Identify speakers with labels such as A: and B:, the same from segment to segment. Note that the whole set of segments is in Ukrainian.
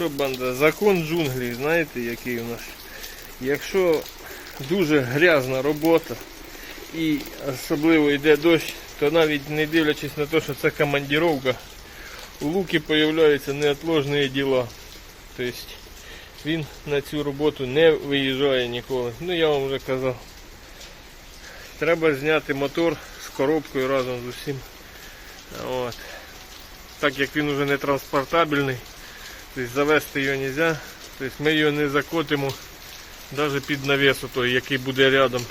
A: Що банда? Закон джунглі, знаєте, який у нас? Якщо дуже грязна робота і особливо йде дощ, то навіть не дивлячись на те, що це командіровка, у Луки появляються неотложні діла. Тобто він на цю роботу не виїжджає ніколи. Ну я вам вже казав. Треба зняти мотор з коробкою разом з усім. От. Так як він вже не транспортабельний, тобто завести його не можна, тобто ми його не закотимо навіть під навіс той, який буде рядом.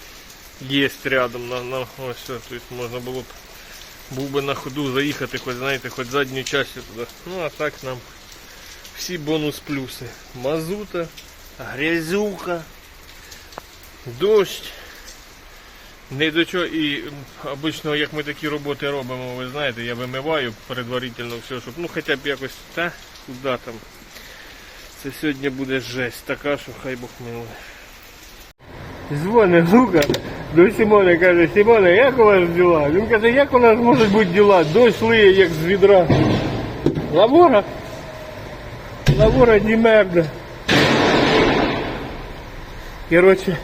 A: Є рядом на, на ось. Тобто можна було б був би на ходу заїхати, хоч знаєте, хоч задню частю туди. Ну а так нам всі бонус плюси. Мазута, грязюка, дощ. Не до чого і обично, як ми такі роботи робимо, ви знаєте, я вимиваю предварительно все, щоб ну хоча б якось та куди там. Це сьогодні буде жесть така, що хай Бог милує. Дзвонить Лука до Сімона каже, Сімона, як у вас діла? Він каже, як у нас можуть бути діла? Дощ лиє, як з відра. Лавора? Лавора ні мерда. Короче,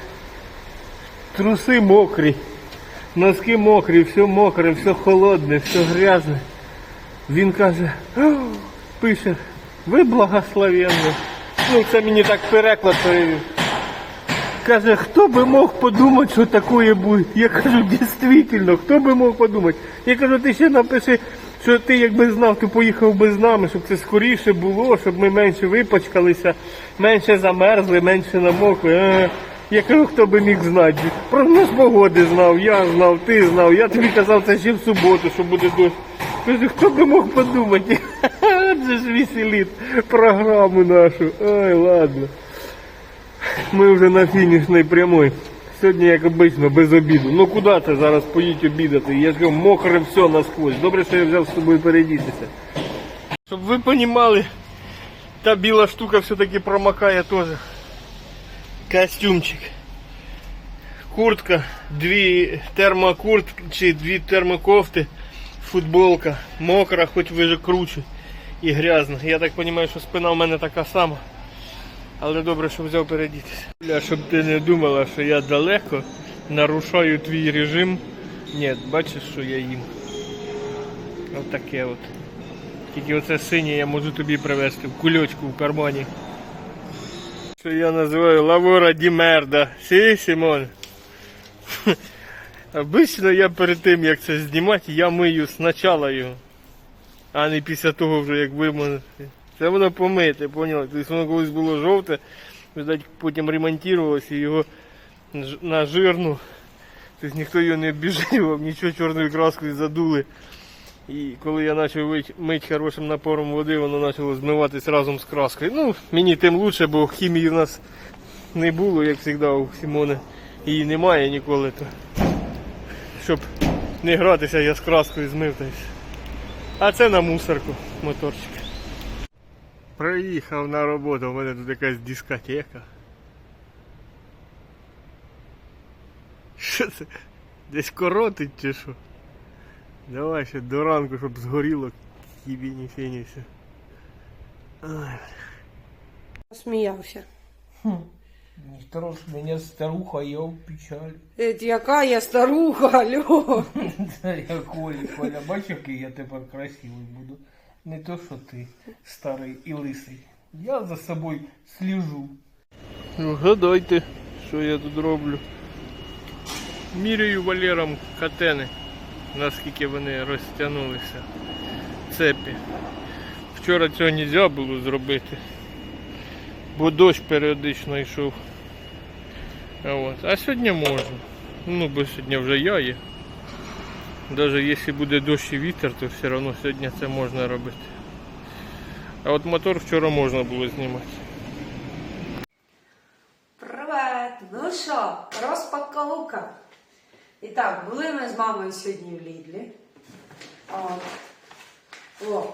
A: труси мокрі, носки мокрі, все мокре, все холодне, все грязне. Він каже, пише, ви благословенні. Ну, це мені так переклад перевів. Каже, хто би мог подумати, що таке буде? Я кажу, дійсно, хто би мог подумати? Я кажу, ти ще напиши, що ти якби знав, ти поїхав би з нами, щоб це скоріше було, щоб ми менше випачкалися, менше замерзли, менше намокли. Е, Я кажу, хто би міг знати. Прогноз погоди знав, я знав, ти знав. Я тобі казав це ще в суботу, що буде дощ. Кажу, хто би мог подумати? Це ж веселить програму нашу. Ой, ладно. Ми вже на фінішній прямой. Сьогодні, як обично, без обіду. Ну куди ти зараз поїдь обідати? Я ж кажу, мокре все насквозь. Добре, що я взяв з собою передітися. Щоб ви розуміли, та біла штука все-таки промокає теж. Костюмчик. Куртка, дві термокуртки чи дві термокофти, футболка, мокра, хоч ви вже круче і грязна. Я так розумію, що спина в мене така сама. Але добре, що взяв передітися. Щоб ти не думала, що я далеко нарушаю твій режим. Ні, бачиш, що я їм. Отаке от. Тільки оце синє я можу тобі привезти в кульочку в кармані. Що я називаю лавора ді мерда. Сі, Сімон? Обично я перед тим, як це знімати, я мию спочатку його. А не після того вже як вимити. Це воно помите, поняли? Тобто воно колись було жовте, потім ремонтувалося і його на жирну. Тобто ніхто його не обіжив, нічого чорною краскою задули. І коли я почав мити- хорошим напором води, воно почало змиватись разом з краскою. Ну, мені тим краще, бо хімії в нас не було, як завжди у Сімона. Її немає ніколи. То. Щоб не гратися, я з краскою змив. А це на мусорку моторчик. Приїхав на роботу, у мене тут якась дискотека. Що це? Десь коротить чи що? Давай ще до ранку, щоб згоріло кібіні фінісі. Ай.
B: Сміявся.
C: Ніхто ж мене старуха, я в печалі.
B: Е, Яка я старуха, алло.
C: Я Коля, Коля, бачиш, який я тепер красивий буду. Не то, що ти старий і лисий. Я за собою сліжу.
A: Ну, гадайте, що я тут роблю. Міряю валером катени, наскільки вони розтягнулися. Цепі. Вчора цього не можна було зробити, бо дощ періодично йшов. От. а сьогодні можна. Ну, бо сьогодні вже я є. Навіть якщо буде дощ і вітер, то все одно сьогодні це можна робити. А от мотор вчора можна було знімати.
B: Привет! Ну що, розпаковка. І так, були ми з мамою сьогодні в Лідлі. От. О,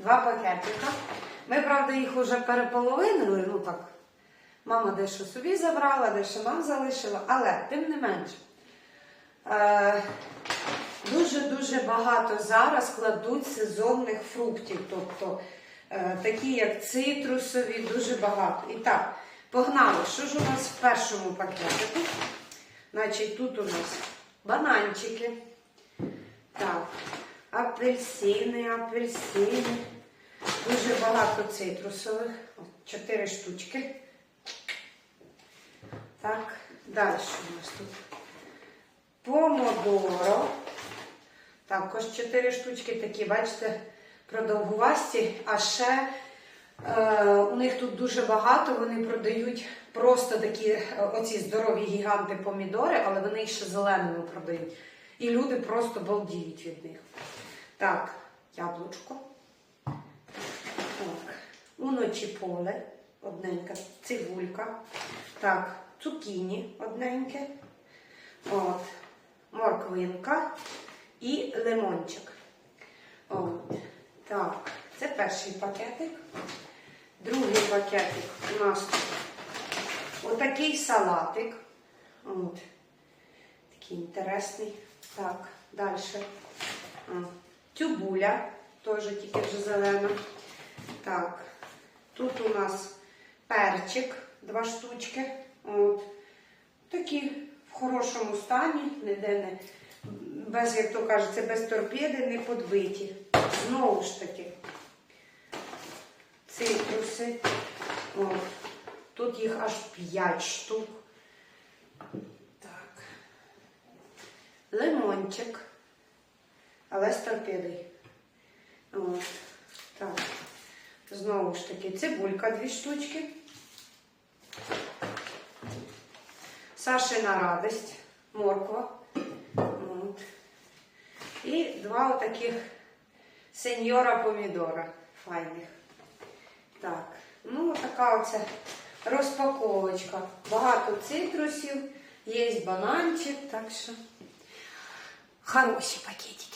B: два пакетика. Ми, правда, їх вже переполовинили, ну так. Мама дещо собі забрала, дещо нам залишила, але тим не менше. Дуже-дуже багато зараз кладуть сезонних фруктів. Тобто е, такі як цитрусові, дуже багато. І так, погнали. Що ж у нас в першому пакетику? Значить, тут у нас бананчики. Так, апельсини, апельсини. Дуже багато цитрусових. Чотири штучки. Так, далі у нас тут? Помодоро. Також чотири штучки такі, бачите, продовгувасті. А ще е, у них тут дуже багато. Вони продають просто такі е, оці здорові гіганти помідори, але вони їх ще зеленими продають. І люди просто балдіють від них. Так, яблучко. Уночі поле, одненька, цибулька. Так, цукіні одненьке. От, морквинка і лимончик. От, так, це перший пакетик. Другий пакетик у нас отакий салатик. От, такий інтересний. Так, далі. Тюбуля, теж тільки вже зелена. Так, тут у нас перчик, два штучки. От. Такі в хорошому стані, ніде не без, як то кажеться, без торпеди, не подбиті. Знову ж таки, цитруси. От. Тут їх аж 5 штук. Так. Лимончик. Але з торпедою. От. Знову ж таки, цибулька дві штучки. Сашина радость, морква. От. І два отаких сеньора помідора файних. Так, ну така оце розпаковочка. Багато цитрусів, є бананчик, так що хороші пакетики.